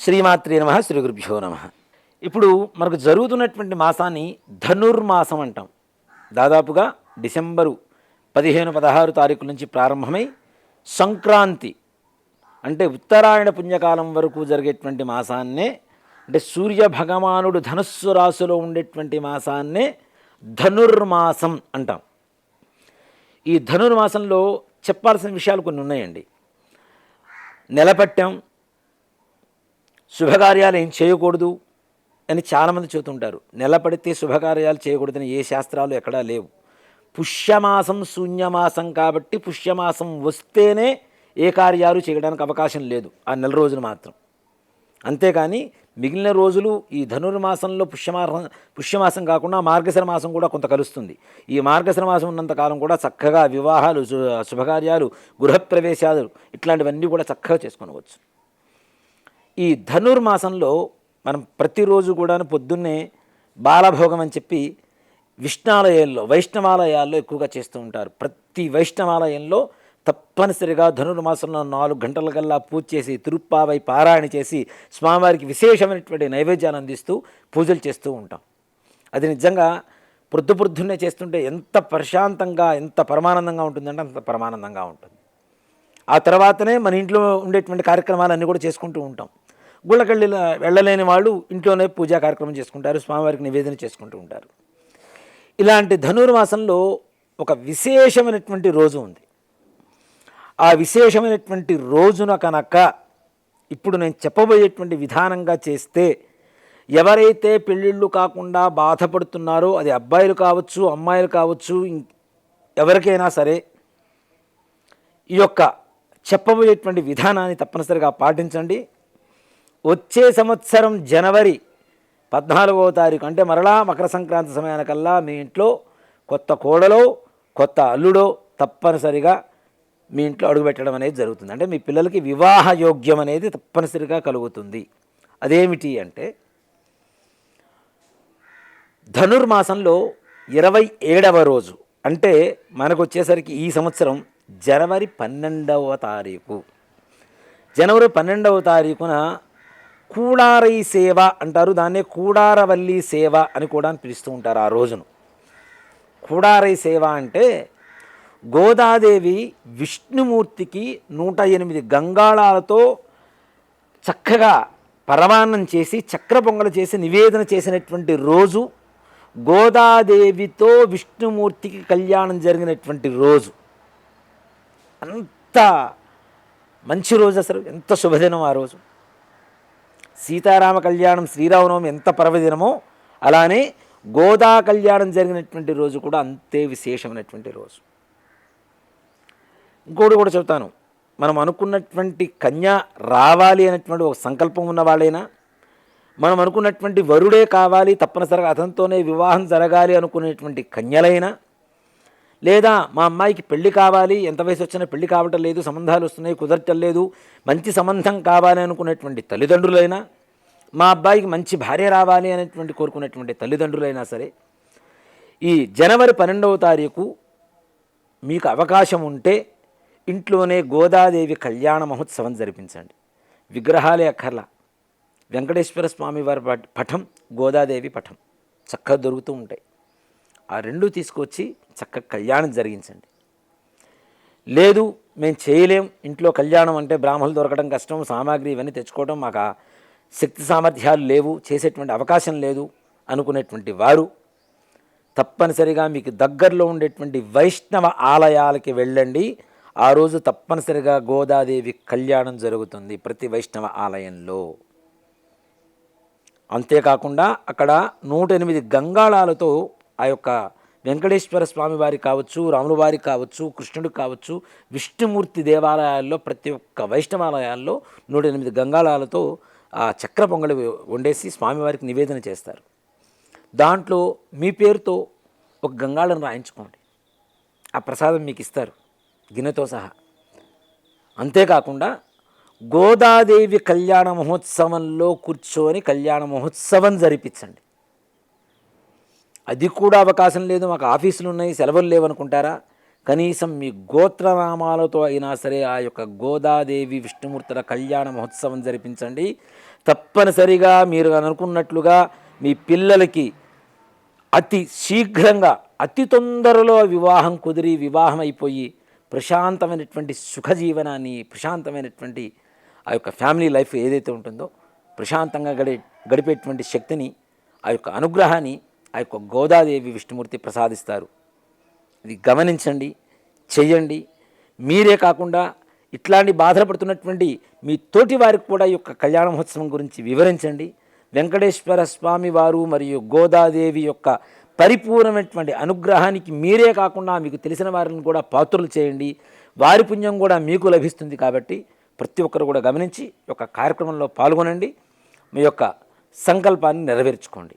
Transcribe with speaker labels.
Speaker 1: శ్రీమాత్రే నమ శ్రీ గురుభ్యో నమ. ఇప్పుడు మనకు జరుగుతున్నటువంటి మాసాన్ని ధనుర్మాసం అంటాం. దాదాపుగా డిసెంబరు పదిహేను పదహారు తారీఖుల నుంచి ప్రారంభమై సంక్రాంతి అంటే ఉత్తరాయణ పుణ్యకాలం వరకు జరిగేటువంటి మాసాన్నే అంటే సూర్య భగవానుడు ధనుస్సు రాశిలో ఉండేటువంటి మాసాన్నే ధనుర్మాసం అంటాం. ఈ ధనుర్మాసంలో చెప్పాల్సిన విషయాలు కొన్ని ఉన్నాయండి. నెలపట్టాం శుభకార్యాలు ఏం చేయకూడదు అని చాలామంది చెబుతుంటారు. నిలబడితే శుభకార్యాలు చేయకూడదని ఏ శాస్త్రాలు ఎక్కడా లేవు. పుష్యమాసం శూన్యమాసం కాబట్టి పుష్యమాసం వస్తేనే ఏ కార్యాలు చేయడానికి అవకాశం లేదు. ఆ నెల రోజులు మాత్రం. అంతేకాని మిగిలిన రోజులు ఈ ధనుర్మాసంలో పుష్యమాసం పుష్యమాసం కాకుండా మార్గశిర మాసం కూడా కొంత కలుస్తుంది. ఈ మార్గశర మాసం ఉన్నంత కాలం కూడా చక్కగా వివాహాలు శుభకార్యాలు గృహప్రవేశాలు ఇట్లాంటివన్నీ కూడా చక్కగా చేసుకోవచ్చు ఈ ధనుర్మాసంలో మనం ప్రతిరోజు కూడా పొద్దున్నే బాలభోగం అని చెప్పి విష్ణాలయాల్లో వైష్ణవాలయాల్లో ఎక్కువగా చేస్తూ ఉంటారు. ప్రతి వైష్ణవాలయంలో తప్పనిసరిగా ధనుర్మాసంలో నాలుగు గంటల కల్లా పూజ చేసి తిరుప్పావై పారాయణ చేసి స్వామివారికి విశేషమైనటువంటి నైవేద్యాన్ని అందిస్తూ పూజలు చేస్తూ ఉంటాం. అది నిజంగా పొద్దు పొద్దున్నే చేస్తుంటే ఎంత ప్రశాంతంగా ఎంత పరమానందంగా ఉంటుందంటే అంత పరమానందంగా ఉంటుంది. ఆ తర్వాతనే మన ఇంట్లో ఉండేటువంటి కార్యక్రమాలన్నీ కూడా చేసుకుంటూ ఉంటాం. గుళ్ళకెళ్ళి వెళ్ళలేని వాళ్ళు ఇంట్లోనే పూజా కార్యక్రమం చేసుకుంటారు స్వామివారికి నివేదన చేసుకుంటూ ఉంటారు. ఇలాంటి ధనుర్మాసంలో ఒక విశేషమైనటువంటి రోజు ఉంది. ఆ విశేషమైనటువంటి రోజున కనుక ఇప్పుడు నేను చెప్పబోయేటువంటి విధానంగా చేస్తే ఎవరైతే పెళ్ళిళ్ళు కాకుండా బాధపడుతున్నారో అది అబ్బాయిలు కావచ్చు అమ్మాయిలు కావచ్చు ఇం- ఎవరికైనా సరే ఈ యొక్క చెప్పబోయేటువంటి విధానాన్ని తప్పనిసరిగా పాటించండి. వచ్చే సంవత్సరం జనవరి పద్నాలుగవ తారీఖు అంటే మరలా మకర సంక్రాంతి సమయానికల్లా మీ ఇంట్లో కొత్త కోడలో కొత్త అల్లుడో తప్పనిసరిగా మీ ఇంట్లో అడుగుపెట్టడం అనేది జరుగుతుంది. అంటే మీ పిల్లలకి వివాహ యోగ్యం అనేది తప్పనిసరిగా కలుగుతుంది. అదేమిటి అంటే ధనుర్మాసంలో ఇరవై ఏడవ రోజు అంటే మనకు వచ్చేసరికి ఈ సంవత్సరం జనవరి పన్నెండవ తారీఖు. జనవరి పన్నెండవ తారీఖున కూడారై సేవ అంటారు. దాన్నే కూడారవల్లి సేవ అని కూడా పిలుస్తూ ఉంటారు ఆ రోజును. కూడారై సేవ అంటే గోదాదేవి విష్ణుమూర్తికి నూట ఎనిమిది గంగాళాలతో చక్కగా పరమాన్నం చేసి చక్ర పొంగలు చేసి నివేదన చేసినటువంటి రోజు గోదాదేవితో విష్ణుమూర్తికి కళ్యాణం జరిగినటువంటి రోజు. అంత మంచి రోజు అసలు. ఎంత శుభదినం ఆ రోజు. సీతారామ కళ్యాణం శ్రీరామనవమి ఎంత పర్వదినమో అలానే గోదా కళ్యాణం జరిగినటువంటి రోజు కూడా అంతే విశేషమైనటువంటి రోజు. ఇంకోటి కూడా చెబుతాను మనం అనుకున్నటువంటి కన్య రావాలి అనేటువంటి ఒక సంకల్పం ఉన్న వాళ్ళైనా మనం అనుకున్నటువంటి వరుడే కావాలి తప్పనిసరిగా అతనితోనే వివాహం జరగాలి అనుకునేటువంటి కన్యలైనా లేదా మా అమ్మాయికి పెళ్ళి కావాలి ఎంత వయసు వచ్చినా పెళ్ళి కావటం లేదు సంబంధాలు వస్తున్నాయి కుదరటం లేదు మంచి సంబంధం కావాలి అనుకునేటువంటి తల్లిదండ్రులైనా మా అబ్బాయికి మంచి భార్య రావాలి అనేటువంటి కోరుకునేటువంటి తల్లిదండ్రులైనా సరే ఈ జనవరి పన్నెండవ తారీఖు మీకు అవకాశం ఉంటే ఇంట్లోనే గోదాదేవి కళ్యాణ మహోత్సవం జరిపించండి. విగ్రహాలే అక్కర్లా. వెంకటేశ్వర స్వామి వారి పఠం గోదాదేవి పఠం. చక్కగా దొరుకుతూ ఉంటాయి. ఆ రెండు తీసుకొచ్చి చక్కగా కళ్యాణం జరిగించండి. లేదు మేము చేయలేం. ఇంట్లో కళ్యాణం అంటే బ్రాహ్మణులు దొరకడం కష్టం సామాగ్రి ఇవన్నీ తెచ్చుకోవడం మాకు శక్తి సామర్థ్యాలు లేవు చేసేటువంటి అవకాశం లేదు అనుకునేటువంటి వారు తప్పనిసరిగా మీకు దగ్గరలో ఉండేటువంటి వైష్ణవ ఆలయాలకి వెళ్ళండి. ఆ రోజు తప్పనిసరిగా గోదాదేవి కళ్యాణం జరుగుతుంది ప్రతి వైష్ణవ ఆలయంలో. అంతేకాకుండా అక్కడ నూట ఎనిమిది గంగాళాలతో ఆ యొక్క వెంకటేశ్వర స్వామివారి కావచ్చు రాముల వారి కావచ్చు కృష్ణుడు కావచ్చు విష్ణుమూర్తి దేవాలయాల్లో ప్రతి ఒక్క వైష్ణవాలయాల్లో నూట ఎనిమిది గంగాళాలతో ఆ చక్ర పొంగలి వండేసి స్వామివారికి నివేదన చేస్తారు. దాంట్లో మీ పేరుతో ఒక గంగాళను రాయించుకోండి. ఆ ప్రసాదం మీకు ఇస్తారు. గిన్నెతో సహా. అంతేకాకుండా గోదాదేవి కళ్యాణ మహోత్సవంలో కూర్చొని కళ్యాణ మహోత్సవం జరిపించండి. అది కూడా అవకాశం లేదు మాకు ఆఫీసులు ఉన్నాయి సెలవులు లేవనుకుంటారా? కనీసం మీ గోత్రనామాలతో అయినా సరే ఆ యొక్క గోదాదేవి విష్ణుమూర్తుల కళ్యాణ మహోత్సవం జరిపించండి. తప్పనిసరిగా మీరు అనుకున్నట్లుగా మీ పిల్లలకి అతి శీఘ్రంగా అతి తొందరలో వివాహం కుదిరి వివాహం అయిపోయి ప్రశాంతమైనటువంటి సుఖజీవనాన్ని ప్రశాంతమైనటువంటి ఆ యొక్క ఫ్యామిలీ లైఫ్ ఏదైతే ఉంటుందో ప్రశాంతంగా గడి గడిపేటువంటి శక్తిని ఆ యొక్క అనుగ్రహాన్ని ఆ యొక్క గోదాదేవి విష్ణుమూర్తి ప్రసాదిస్తారు. ఇది గమనించండి చెయ్యండి. మీరే కాకుండా ఇట్లాంటి బాధలు పడుతున్నటువంటి మీ తోటి వారికి కూడా ఈ యొక్క కళ్యాణ మహోత్సవం గురించి వివరించండి. వెంకటేశ్వర స్వామి వారు మరియు గోదాదేవి యొక్క పరిపూర్ణమైనటువంటి అనుగ్రహానికి మీరే కాకుండా మీకు తెలిసిన వారిని కూడా పాత్రలు చేయండి. వారి పుణ్యం కూడా మీకు లభిస్తుంది కాబట్టి ప్రతి ఒక్కరు కూడా గమనించి ఒక యొక్క కార్యక్రమంలో పాల్గొనండి. మీ యొక్క సంకల్పాన్ని నెరవేర్చుకోండి.